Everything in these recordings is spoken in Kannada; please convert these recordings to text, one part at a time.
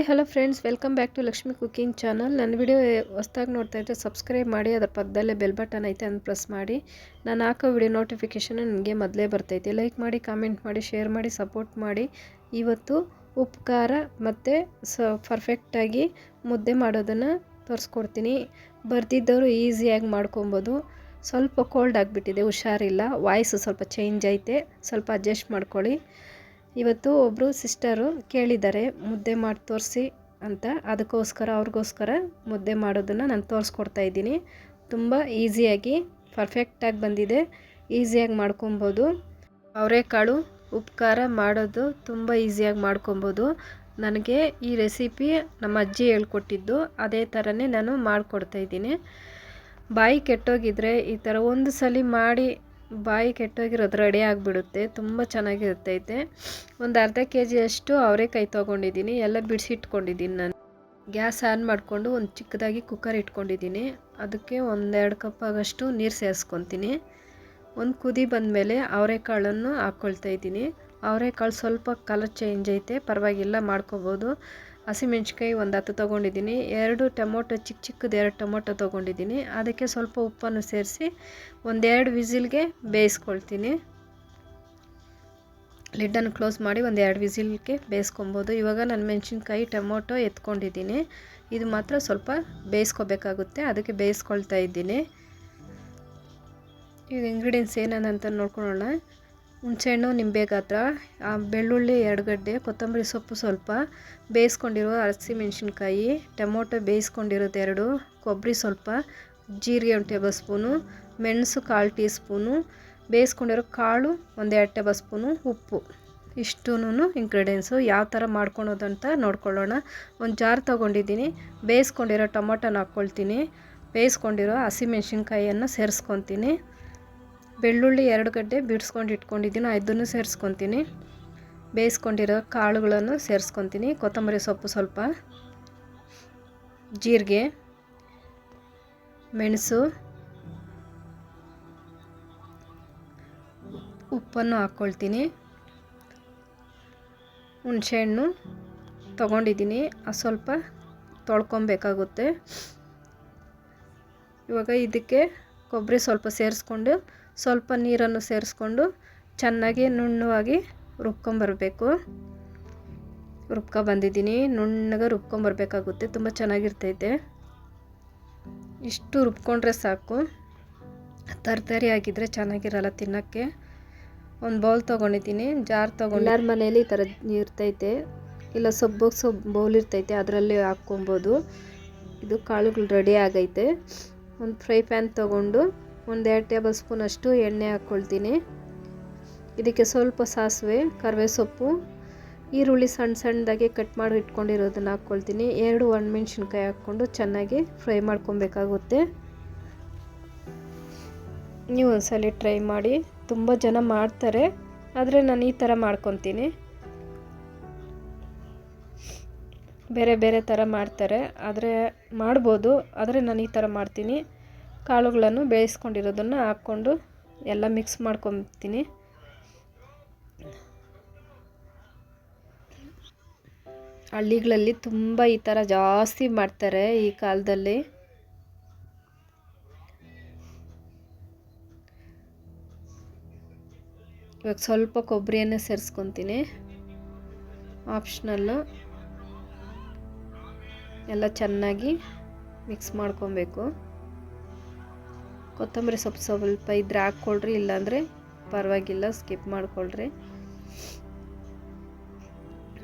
Hi, hello friends, welcome back to Lakshmi cooking channel. ನನ್ನ ವಿಡಿಯೋ ಹೊಸ್ದಾಗಿ ನೋಡ್ತಾ ಇದ್ದರೆ ಸಬ್ಸ್ಕ್ರೈಬ್ ಮಾಡಿ, ಅದರ ಪಕ್ಕದಲ್ಲೇ ಬೆಲ್ ಬಟನ್ ಐತೆ ಅಂತ ಪ್ರೆಸ್ ಮಾಡಿ. ನಾನು ಹಾಕೋ ವಿಡಿಯೋ ನೋಟಿಫಿಕೇಷನ್ ನನಗೆ ಮೊದಲೇ ಬರ್ತೈತೆ. ಲೈಕ್ ಮಾಡಿ ಕಾಮೆಂಟ್ ಮಾಡಿ ಶೇರ್ ಮಾಡಿ ಸಪೋರ್ಟ್ ಮಾಡಿ. ಇವತ್ತು ಉಪ್ಪು ಖಾರ ಮತ್ತು ಸ ಪರ್ಫೆಕ್ಟಾಗಿ ಮುದ್ದೆ ಮಾಡೋದನ್ನು ತೋರಿಸ್ಕೊಡ್ತೀನಿ. ಬರ್ತಿದ್ದವರು ಈಸಿಯಾಗಿ ಮಾಡ್ಕೊಬೋದು. ಸ್ವಲ್ಪ ಕೋಲ್ಡ್ ಆಗಿಬಿಟ್ಟಿದೆ, ಹುಷಾರಿಲ್ಲ. ವಾಯ್ಸು ಸ್ವಲ್ಪ ಚೇಂಜ್ ಐತೆ. ಸ್ವಲ್ಪ ಅಡ್ಜಸ್ಟ್ ಮಾಡ್ಕೊಳ್ಳಿ. ಇವತ್ತು ಒಬ್ಬರು ಸಿಸ್ಟರು ಕೇಳಿದ್ದಾರೆ, ಮುದ್ದೆ ಮಾಡಿ ತೋರಿಸಿ ಅಂತ. ಅದಕ್ಕೋಸ್ಕರ, ಅವ್ರಿಗೋಸ್ಕರ ಮುದ್ದೆ ಮಾಡೋದನ್ನು ನಾನು ತೋರಿಸ್ಕೊಡ್ತಾ ಇದ್ದೀನಿ. ತುಂಬ ಈಸಿಯಾಗಿ ಪರ್ಫೆಕ್ಟಾಗಿ ಬಂದಿದೆ. ಈಸಿಯಾಗಿ ಮಾಡ್ಕೊಬೋದು. ಅವರೆಕಾಳು ಉಪಕಾರ ಮಾಡೋದು ತುಂಬ ಈಸಿಯಾಗಿ ಮಾಡ್ಕೊಬೋದು. ನನಗೆ ಈ ರೆಸಿಪಿ ನಮ್ಮ ಅಜ್ಜಿ ಹೇಳ್ಕೊಟ್ಟಿದ್ದು, ಅದೇ ಥರನೇ ನಾನು ಮಾಡಿಕೊಡ್ತಾಯಿದ್ದೀನಿ ಬಾಯಿ ಕೆಟ್ಟೋಗಿದ್ರೆ ಈ ಥರ ಒಂದು ಸಲ ಮಾಡಿ ಬಾಯಿ ಕೆಟ್ಟೋಗಿರೋದು ರೆಡಿ ಆಗಿಬಿಡುತ್ತೆ. ತುಂಬ ಚೆನ್ನಾಗಿರುತ್ತೈತೆ. ಒಂದು ಅರ್ಧ ಕೆ ಜಿಯಷ್ಟು ಅವರೆಕಾಯಿ ತೊಗೊಂಡಿದ್ದೀನಿ. ಎಲ್ಲ ಬಿಡಿಸಿಟ್ಕೊಂಡಿದ್ದೀನಿ ನಾನು. ಗ್ಯಾಸ್ ಆನ್ ಮಾಡಿಕೊಂಡು ಒಂದು ಚಿಕ್ಕದಾಗಿ ಕುಕ್ಕರ್ ಇಟ್ಕೊಂಡಿದ್ದೀನಿ. ಅದಕ್ಕೆ ಒಂದೆರಡು ಕಪ್ ಆಗಷ್ಟು ನೀರು ಸೇರಿಸ್ಕೊತೀನಿ. ಒಂದು ಕುದಿ ಬಂದಮೇಲೆ ಅವರೆಕಾಳನ್ನು ಹಾಕ್ಕೊಳ್ತಾ ಇದ್ದೀನಿ. ಅವರೆಕಾಳು ಸ್ವಲ್ಪ ಕಲರ್ ಚೇಂಜ್ ಐತೆ. ಪರವಾಗಿಲ್ಲ, ಮಾಡ್ಕೋಬೋದು. ಹಸಿಮೆಣ್ಸಿಕಾಯಿ ಒಂದು ಹತ್ತು ತೊಗೊಂಡಿದ್ದೀನಿ. ಎರಡು ಟೊಮೊಟೊ, ಚಿಕ್ಕ ಚಿಕ್ಕದು ಎರಡು ಟೊಮೊಟೊ ತೊಗೊಂಡಿದ್ದೀನಿ. ಅದಕ್ಕೆ ಸ್ವಲ್ಪ ಉಪ್ಪನ್ನು ಸೇರಿಸಿ ಒಂದೆರಡು ವಿಸಿಲ್ಗೆ ಬೇಯಿಸ್ಕೊಳ್ತೀನಿ. ಲಿಡ್ಡನ್ನು ಕ್ಲೋಸ್ ಮಾಡಿ ಒಂದು ಎರಡು ವಿಸಿಲ್ಗೆ ಬೇಯಿಸ್ಕೊಬೋದು. ಇವಾಗ ನಾನು ಮೆಣಸಿನ್ಕಾಯಿ, ಟೊಮೊಟೊ ಎತ್ಕೊಂಡಿದ್ದೀನಿ. ಇದು ಮಾತ್ರ ಸ್ವಲ್ಪ ಬೇಯಿಸ್ಕೋಬೇಕಾಗುತ್ತೆ. ಅದಕ್ಕೆ ಬೇಯಿಸ್ಕೊಳ್ತಾ ಇದ್ದೀನಿ. ಈಗ ಇಂಗ್ರೀಡಿಯೆಂಟ್ಸ್ ಏನಂತ ನೋಡ್ಕೊಳ್ಳೋಣ. ಹುಣಸೆಹಣ್ಣು ನಿಂಬೆ ಗಾತ್ರ ಬೆಳ್ಳುಳ್ಳಿ ಎರಡು ಗಡ್ಡೆ ಕೊತ್ತಂಬರಿ ಸೊಪ್ಪು ಸ್ವಲ್ಪ, ಬೇಯಿಸ್ಕೊಂಡಿರೋ ಹಸಿಮೆಣ್ಸಿನ್ಕಾಯಿ ಟೊಮೊಟೊ ಬೇಯಿಸ್ಕೊಂಡಿರೋದು ಎರಡು ಕೊಬ್ಬರಿ ಸ್ವಲ್ಪ, ಜೀರಿಗೆ ಒಂದು ಟೇಬಲ್ ಸ್ಪೂನು, ಮೆಣಸು ಕಾಲು ಟೀ ಸ್ಪೂನು, ಬೇಯಿಸ್ಕೊಂಡಿರೋ ಕಾಳು ಒಂದು ಎರಡು ಟೇಬಲ್ ಸ್ಪೂನು ಉಪ್ಪು. ಇಷ್ಟೂ ಇಂಗ್ರೀಡಿಯೆಂಟ್ಸು ಯಾವ ಥರ ಮಾಡ್ಕೊಳೋದಂತ ನೋಡ್ಕೊಳ್ಳೋಣ. ಒಂದು ಜಾರ್ ತೊಗೊಂಡಿದ್ದೀನಿ, ಬೇಯಿಸ್ಕೊಂಡಿರೋ ಟೊಮೊಟೊನ ಹಾಕ್ಕೊಳ್ತೀನಿ ಬೇಯಿಸ್ಕೊಂಡಿರೋ ಹಸಿಮೆಣ್ಸಿನ್ಕಾಯಿಯನ್ನು ಸೇರಿಸ್ಕೊತೀನಿ. ಬೆಳ್ಳುಳ್ಳಿ ಎರಡು ಗಡ್ಡೆ ಬಿಡಿಸ್ಕೊಂಡು ಇಟ್ಕೊಂಡಿದ್ದೀನಿ. ಅದನ್ನು ಸೇರಿಸ್ಕೊತೀನಿ. ಬೇಯಿಸ್ಕೊಂಡಿರೋ ಕಾಳುಗಳನ್ನು ಸೇರಿಸ್ಕೊತೀನಿ. ಕೊತ್ತಂಬರಿ ಸೊಪ್ಪು ಸ್ವಲ್ಪ, ಜೀರಿಗೆ, ಮೆಣಸು, ಉಪ್ಪನ್ನು ಹಾಕ್ಕೊಳ್ತೀನಿ. ಹುಣಸೆಹಣ್ಣು ತೊಗೊಂಡಿದ್ದೀನಿ. ಅದು ಸ್ವಲ್ಪ ತೊಳ್ಕೊಬೇಕಾಗುತ್ತೆ. ಇವಾಗ ಇದಕ್ಕೆ ಕೊಬ್ಬರಿ ಸ್ವಲ್ಪ ಸೇರಿಸ್ಕೊಂಡು ಸ್ವಲ್ಪ ನೀರನ್ನು ಸೇರಿಸ್ಕೊಂಡು ಚೆನ್ನಾಗಿ ನುಣ್ಣವಾಗಿ ರುಬ್ಕೊಂಬರ್ಬೇಕು. ರುಬ್ಕೊ ಬಂದಿದ್ದೀನಿ. ನುಣ್ಣಗೆ ರುಬ್ಕೊಂಬರ್ಬೇಕಾಗುತ್ತೆ. ತುಂಬ ಚೆನ್ನಾಗಿರ್ತೈತೆ. ಇಷ್ಟು ರುಬ್ಕೊಂಡ್ರೆ ಸಾಕು. ತರಕಾರಿ ಆಗಿದ್ದರೆ ಚೆನ್ನಾಗಿರಲ್ಲ ತಿನ್ನೋಕ್ಕೆ. ಒಂದು ಬೌಲ್ ತೊಗೊಂಡಿದ್ದೀನಿ. ಜಾರ್ ತೊಗೊಂಡು ಎಲ್ಲರ ಮನೇಲಿ ಈ ಥರ ಇರ್ತೈತೆ. ಇಲ್ಲ ಸೊಬ್ಬು ಸೊಬ್ ಬೌಲ್ ಇರ್ತೈತೆ. ಅದರಲ್ಲಿ ಹಾಕ್ಕೊಬೋದು. ಇದು ಕಾಳುಗಳು ರೆಡಿ ಆಗೈತೆ. ಒಂದು ಫ್ರೈ ಪ್ಯಾನ್ ತೊಗೊಂಡು ಒಂದು ಎರಡು ಟೇಬಲ್ ಸ್ಪೂನಷ್ಟು ಎಣ್ಣೆ ಹಾಕ್ಕೊಳ್ತೀನಿ. ಇದಕ್ಕೆ ಸ್ವಲ್ಪ ಸಾಸಿವೆ ಕರಿವೆ ಸೊಪ್ಪು ಈರುಳ್ಳಿ ಸಣ್ಣ ಸಣ್ಣದಾಗಿ ಕಟ್ ಮಾಡಿ ಇಟ್ಕೊಂಡಿರೋದನ್ನ ಹಾಕ್ಕೊಳ್ತೀನಿ. ಎರಡು ಒಣಮೆಣ್ಸಿನ್ಕಾಯಿ ಹಾಕ್ಕೊಂಡು ಚೆನ್ನಾಗಿ ಫ್ರೈ ಮಾಡ್ಕೊಬೇಕಾಗುತ್ತೆ. ನೀವು ಒಂದ್ಸಲ ಟ್ರೈ ಮಾಡಿ. ತುಂಬ ಜನ ಮಾಡ್ತಾರೆ, ಆದರೆ ನಾನು ಈ ಥರ ಮಾಡ್ಕೊತೀನಿ. ಬೇರೆ ಬೇರೆ ಥರ ಮಾಡ್ತಾರೆ, ಆದರೆ ಮಾಡ್ಬೋದು, ಆದರೆ ನಾನು ಈ ಥರ ಮಾಡ್ತೀನಿ. ಕಾಳುಗಳನ್ನು ಬೇಯಿಸ್ಕೊಂಡಿರೋದನ್ನು ಹಾಕ್ಕೊಂಡು ಎಲ್ಲ ಮಿಕ್ಸ್ ಮಾಡ್ಕೊತೀನಿ. ಹಳ್ಳಿಗಳಲ್ಲಿ ತುಂಬ ಈ ಥರ ಜಾಸ್ತಿ ಮಾಡ್ತಾರೆ ಈ ಕಾಲದಲ್ಲಿ. ಇವಾಗ ಸ್ವಲ್ಪ ಕೊಬ್ಬರಿಯನ್ನು ಸೇರಿಸ್ಕೊತೀನಿ. ಆಪ್ಷನಲ್ಲು ಎಲ್ಲ ಚೆನ್ನಾಗಿ ಮಿಕ್ಸ್ ಮಾಡ್ಕೊಬೇಕು. ಕೊತ್ತಂಬರಿ ಸೊಪ್ಪು ಸ್ವಲ್ಪ ಇದ್ರೆ ಹಾಕ್ಕೊಳ್ರಿ, ಇಲ್ಲಾಂದರೆ ಪರವಾಗಿಲ್ಲ ಸ್ಕಿಪ್ ಮಾಡಿಕೊಳ್ರಿ.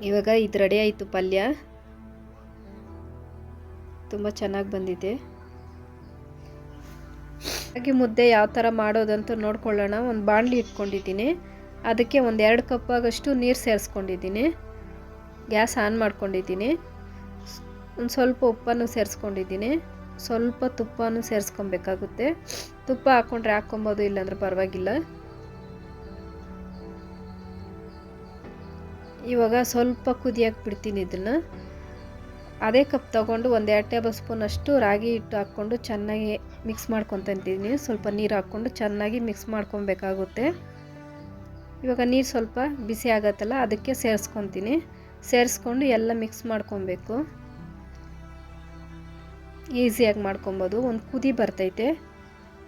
ಇವಾಗ ಇದು ರೆಡಿ ಆಯಿತು ಪಲ್ಯ. ತುಂಬ ಚೆನ್ನಾಗಿ ಬಂದಿದೆ. ಹಾಗೆ ಮುದ್ದೆ ಯಾವ ಥರ ಮಾಡೋದಂತ ನೋಡ್ಕೊಳ್ಳೋಣ. ಒಂದು ಬಾಣಲಿ ಇಟ್ಕೊಂಡಿದ್ದೀನಿ. ಅದಕ್ಕೆ ಒಂದು ಎರಡು ಕಪ್ ಆಗಷ್ಟು ನೀರು ಸೇರಿಸ್ಕೊಂಡಿದ್ದೀನಿ. ಗ್ಯಾಸ್ ಆನ್ ಮಾಡ್ಕೊಂಡಿದ್ದೀನಿ. ಒಂದು ಸ್ವಲ್ಪ ಉಪ್ಪನ್ನು ಸೇರಿಸ್ಕೊಂಡಿದ್ದೀನಿ. ಸ್ವಲ್ಪ ತುಪ್ಪನೂ ಸೇರಿಸ್ಕೊಬೇಕಾಗುತ್ತೆ. ತುಪ್ಪ ಹಾಕ್ಕೊಂಡ್ರೆ ಹಾಕ್ಕೊಬೋದು, ಇಲ್ಲಾಂದ್ರೆ ಪರವಾಗಿಲ್ಲ. ಇವಾಗ ಸ್ವಲ್ಪ ಕುದಿಯಕ್ಕೆ ಬಿಡ್ತೀನಿ ಇದನ್ನು. ಅದೇ ಕಪ್ ತಗೊಂಡು ಒಂದು ಎರಡು ಟೇಬಲ್ ಸ್ಪೂನ್ ಅಷ್ಟು ರಾಗಿ ಹಿಟ್ಟು ಹಾಕ್ಕೊಂಡು ಚೆನ್ನಾಗಿ ಮಿಕ್ಸ್ ಮಾಡ್ಕೊತಿದ್ದೀನಿ ಸ್ವಲ್ಪ ನೀರು ಹಾಕ್ಕೊಂಡು ಚೆನ್ನಾಗಿ ಮಿಕ್ಸ್ ಮಾಡ್ಕೊಬೇಕಾಗುತ್ತೆ. ಇವಾಗ ನೀರು ಸ್ವಲ್ಪ ಬಿಸಿ ಆಗತ್ತಲ್ಲ, ಅದಕ್ಕೆ ಸೇರಿಸ್ಕೊತೀನಿ. ಸೇರಿಸ್ಕೊಂಡು ಎಲ್ಲ ಮಿಕ್ಸ್ ಮಾಡ್ಕೊಬೇಕು. ಈಸಿಯಾಗಿ ಮಾಡ್ಕೊಬೋದು. ಒಂದು ಕುದಿ ಬರ್ತೈತೆ.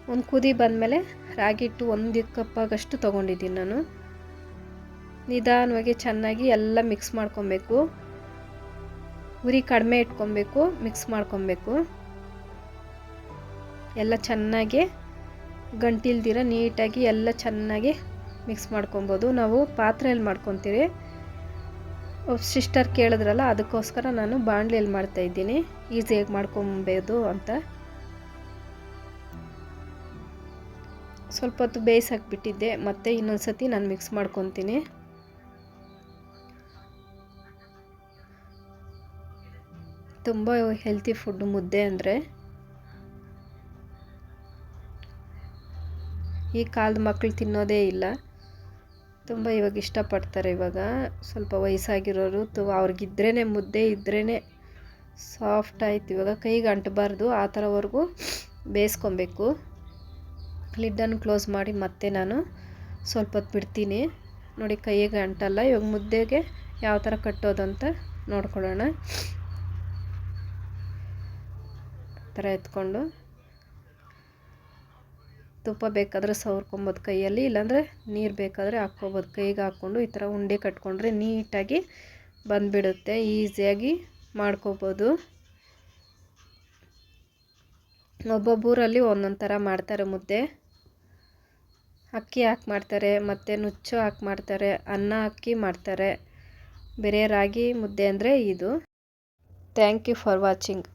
ಒಂದು ಕುದಿ ಬಂದಮೇಲೆ ರಾಗಿ ಹಿಟ್ಟು ಒಂದು ಕಪ್ಪಾಗಷ್ಟು ತೊಗೊಂಡಿದ್ದೀನಿ ನಾನು. ನಿಧಾನವಾಗಿ ಚೆನ್ನಾಗಿ ಎಲ್ಲ ಮಿಕ್ಸ್ ಮಾಡ್ಕೊಬೇಕು. ಉರಿ ಕಡಿಮೆ ಇಟ್ಕೊಬೇಕು ಮಿಕ್ಸ್ ಮಾಡ್ಕೊಬೇಕು. ಎಲ್ಲ ಚೆನ್ನಾಗಿ ಗಂಟಿಲ್ದಿರ ನೀಟಾಗಿ ಎಲ್ಲ ಚೆನ್ನಾಗಿ ಮಿಕ್ಸ್ ಮಾಡ್ಕೊಬೋದು. ನಾವು ಪಾತ್ರೆಯಲ್ಲಿ ಮಾಡ್ಕೊತೀವಿ ಸಿಸ್ಟರ್ ಕೇಳಿದ್ರಲ್ಲ, ಅದಕ್ಕೋಸ್ಕರ ನಾನು ಬಾಣಲೆಯಲ್ಲಿ ಮಾಡ್ತಾಯಿದ್ದೀನಿ ಈಸಿಯಾಗಿ ಮಾಡ್ಕೊಬೋದು ಅಂತ. ಸ್ವಲ್ಪ ಹೊತ್ತು ಬೇಯಿಸಾಕ್ಬಿಟ್ಟಿದ್ದೆ ಮತ್ತೆ ಇನ್ನೊಂದು ಸತಿ ನಾನು ಮಿಕ್ಸ್ ಮಾಡ್ಕೊತೀನಿ. ತುಂಬ ಹೆಲ್ತಿ ಫುಡ್ ಮುದ್ದೆ ಅಂದರೆ. ಈ ಕಾಲದ ಮಕ್ಕಳು ತಿನ್ನೋದೇ ಇಲ್ಲ. ತುಂಬ ಇವಾಗ ಇಷ್ಟಪಡ್ತಾರೆ ಇವಾಗ. ಸ್ವಲ್ಪ ವಯಸ್ಸಾಗಿರೋರು ತು ಅವ್ರಿಗಿದ್ರೇ ಮುದ್ದೆ ಇದ್ರೇ ಸಾಫ್ಟ್ ಆಯ್ತು. ಇವಾಗ ಕೈಗೆ ಅಂಟಬಾರ್ದು, ಆ ಥರವರೆಗೂ ಬೇಯಿಸ್ಕೊಬೇಕು ಲಿಡ್ಡನ್ನು ಕ್ಲೋಸ್ ಮಾಡಿ ಮತ್ತೆ ನಾನು ಸ್ವಲ್ಪ ಹೊತ್ತು ಬಿಡ್ತೀನಿ. ನೋಡಿ, ಕೈಗೆ ಅಂಟಲ್ಲ, ಇವಾಗ ಮುದ್ದೆಗೆ ಯಾವ ಥರ ಕಟ್ಟೋದು ಅಂತ ನೋಡ್ಕೊಳ್ಳೋಣ. ಥರ ಎತ್ಕೊಂಡು ತುಪ್ಪ ಬೇಕಾದರೆ ಸವರ್ಕೊಬೋದು ಕೈಯಲ್ಲಿ, ಇಲ್ಲಾಂದರೆ ನೀರು ಬೇಕಾದರೆ ಹಾಕ್ಕೊಬೋದು. ಕೈಗೆ ಹಾಕ್ಕೊಂಡು ಈ ಥರ ಉಂಡೆ ಕಟ್ಕೊಂಡ್ರೆ ನೀಟಾಗಿ ಬಂದುಬಿಡುತ್ತೆ, ಈಸಿಯಾಗಿ ಮಾಡ್ಕೋಬೋದು. ಒಬ್ಬೊಬ್ಬರಲ್ಲಿ ಒಂದೊಂದು ಥರ ಮಾಡ್ತಾರೆ ಮುದ್ದೆ. ಅಕ್ಕಿ ಹಾಕಿ ಮಾಡ್ತಾರೆ, ಮತ್ತು ನುಚ್ಚು ಹಾಕಿ ಮಾಡ್ತಾರೆ, ಅನ್ನ ಅಕ್ಕಿ ಮಾಡ್ತಾರೆ. ಬೇರೆ ರಾಗಿ ಮುದ್ದೆ ಅಂದರೆ ಇದು. Thank you for watching.